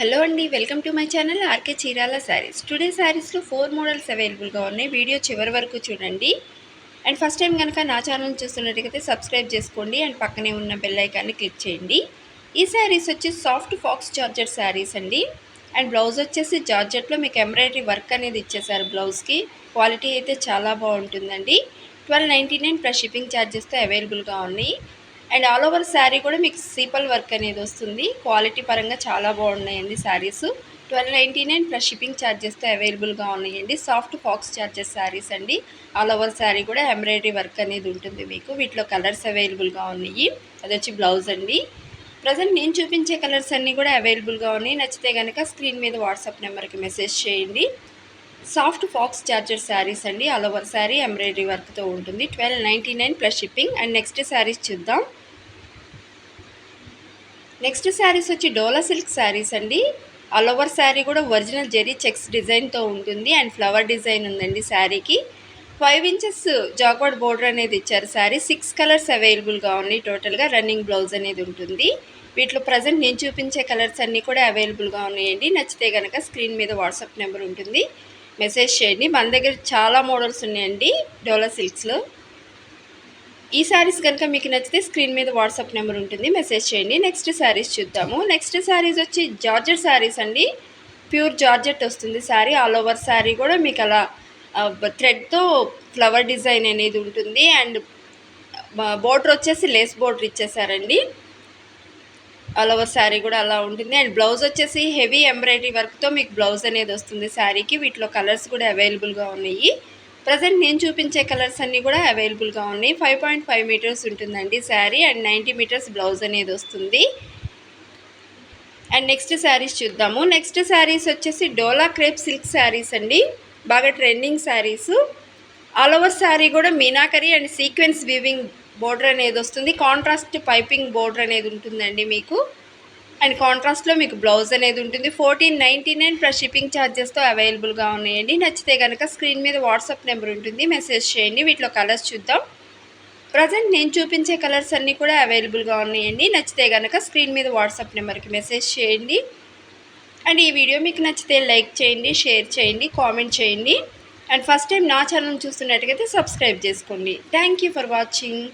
Hello అండి welcome to my channel RK Chirala saris. Today శారీస్లో four models అవైలబుల్గా ఉన్నాయి. వీడియో చివరి వరకు చూడండి. అండ్ ఫస్ట్ టైం కనుక నా ఛానల్ చూస్తున్నట్టయితే సబ్స్క్రైబ్ చేసుకోండి. అండ్ పక్కనే ఉన్న బెల్ ఐకాన్ని క్లిక్ చేయండి. ఈ శారీస్ వచ్చి సాఫ్ట్ ఫాక్స్ జార్జెట్ శారీస్ అండి. అండ్ బ్లౌజ్ వచ్చేసి జార్జెట్లో మీకు ఎంబ్రాయిడరీ వర్క్ అనేది ఇచ్చేసారు బ్లౌజ్కి. క్వాలిటీ అయితే చాలా బాగుంటుందండి. Twelve ninety nine plus shipping ఛార్జెస్తో అవైలబుల్గా ఉన్నాయి. అండ్ ఆల్ ఓవర్ శారీ కూడా మీకు సీపల్ వర్క్ అనేది వస్తుంది. క్వాలిటీ పరంగా చాలా బాగున్నాయండి saris. Twelve ninety nine plus shipping ఛార్జెస్తో అవైలబుల్గా ఉన్నాయండి. సాఫ్ట్ ఫాక్స్ ఛార్జెస్ శారీస్ అండి. ఆల్ ఓవర్ శారీ కూడా ఎంబ్రాయిడరీ వర్క్ అనేది ఉంటుంది మీకు. వీటిలో కలర్స్ అవైలబుల్గా ఉన్నాయి. అది వచ్చి బ్లౌజ్ అండి. ప్రజెంట్ నేను చూపించే కలర్స్ అన్నీ కూడా అవైలబుల్గా ఉన్నాయి. నచ్చితే కనుక స్క్రీన్ మీద వాట్సాప్ నెంబర్కి మెసేజ్ చేయండి. సాఫ్ట్ ఫాక్స్ చార్జర్ శారీస్ అండి ఆల్ ఓవర్ శారీ ఎంబ్రాయిడరీ వర్క్తో ఉంటుంది. Twelve ninety nine plus shipping. And next saris చూద్దాం. నెక్స్ట్ శారీస్ వచ్చి డోలా సిల్క్ శారీస్ అండి. ఆల్ ఓవర్ శారీ కూడా ఒరిజినల్ జెరీ చెక్స్ డిజైన్తో ఉంటుంది. అండ్ ఫ్లవర్ డిజైన్ ఉందండి శారీకి. ఫైవ్ ఇంచెస్ జాక్వర్డ్ బోర్డర్ అనేది ఇచ్చారు శారీ. సిక్స్ కలర్స్ అవైలబుల్గా ఉన్నాయి టోటల్గా. రన్నింగ్ బ్లౌజ్ అనేది ఉంటుంది. వీటిలో ప్రజెంట్ నేను చూపించే కలర్స్ అన్నీ కూడా అవైలబుల్గా ఉన్నాయండి. నచ్చితే కనుక స్క్రీన్ మీద వాట్సాప్ నెంబర్ ఉంటుంది. మెసేజ్ చేయండి. మన దగ్గర చాలా మోడల్స్ ఉన్నాయండి డోలా సిల్క్స్లో. ఈ శారీస్ కనుక మీకు నచ్చితే స్క్రీన్ మీద వాట్సాప్ నెంబర్ ఉంటుంది. మెసేజ్ చేయండి. నెక్స్ట్ శారీస్ చూద్దాము. నెక్స్ట్ శారీస్ వచ్చి జార్జెట్ శారీస్ అండి. ప్యూర్ జార్జెట్ వస్తుంది శారీ ఆల్ ఓవర్ శారీ కూడా మీకు అలా థ్రెడ్తో ఫ్లవర్ డిజైన్ అనేది ఉంటుంది. అండ్ బోర్డర్ వచ్చేసి లేస్ బోర్డర్ ఇచ్చేసారండి. ఆల్ ఓవర్ శారీ కూడా అలా ఉంటుంది. అండ్ బ్లౌజ్ వచ్చేసి హెవీ ఎంబ్రాయిడరీ వర్క్తో మీకు బ్లౌజ్ అనేది వస్తుంది శారీకి. వీటిలో కలర్స్ కూడా అవైలబుల్గా ఉన్నాయి. ప్రజెంట్ నేను చూపించే కలర్స్ అన్నీ కూడా అవైలబుల్గా ఉన్నాయి. ఫైవ్ పాయింట్ ఫైవ్ మీటర్స్ ఉంటుందండి sari and ninety meters blouse అనేది వస్తుంది. అండ్ నెక్స్ట్ శారీస్ చూద్దాము. నెక్స్ట్ శారీస్ వచ్చేసి డోలా క్రేప్ సిల్క్ శారీస్ అండి. బాగా trending saris. All over sari కూడా meenakari and sequence weaving border అనేది వస్తుంది. కాంట్రాస్ట్ పైపింగ్ బోర్డర్ అనేది ఉంటుందండి మీకు. అండ్ కాంట్రాస్ట్లో మీకు బ్లౌజ్ అనేది ఉంటుంది. Fourteen ninety nine plus shipping ఛార్జెస్తో అవైలబుల్గా ఉన్నాయండి. నచ్చితే కనుక స్క్రీన్ మీద వాట్సాప్ నెంబర్ ఉంటుంది. మెసేజ్ చేయండి. వీటిలో కలర్స్ చూద్దాం. ప్రజెంట్ నేను చూపించే కలర్స్ అన్నీ కూడా అవైలబుల్గా ఉన్నాయండి. నచ్చితే కనుక స్క్రీన్ మీద వాట్సాప్ నెంబర్కి మెసేజ్ చేయండి. అండ్ ఈ వీడియో మీకు నచ్చితే లైక్ చేయండి షేర్ చేయండి కామెంట్ చేయండి. అండ్ ఫస్ట్ టైం నా ఛానల్ చూస్తున్నట్టుగైతే సబ్స్క్రైబ్ చేసుకోండి. Thank you for watching.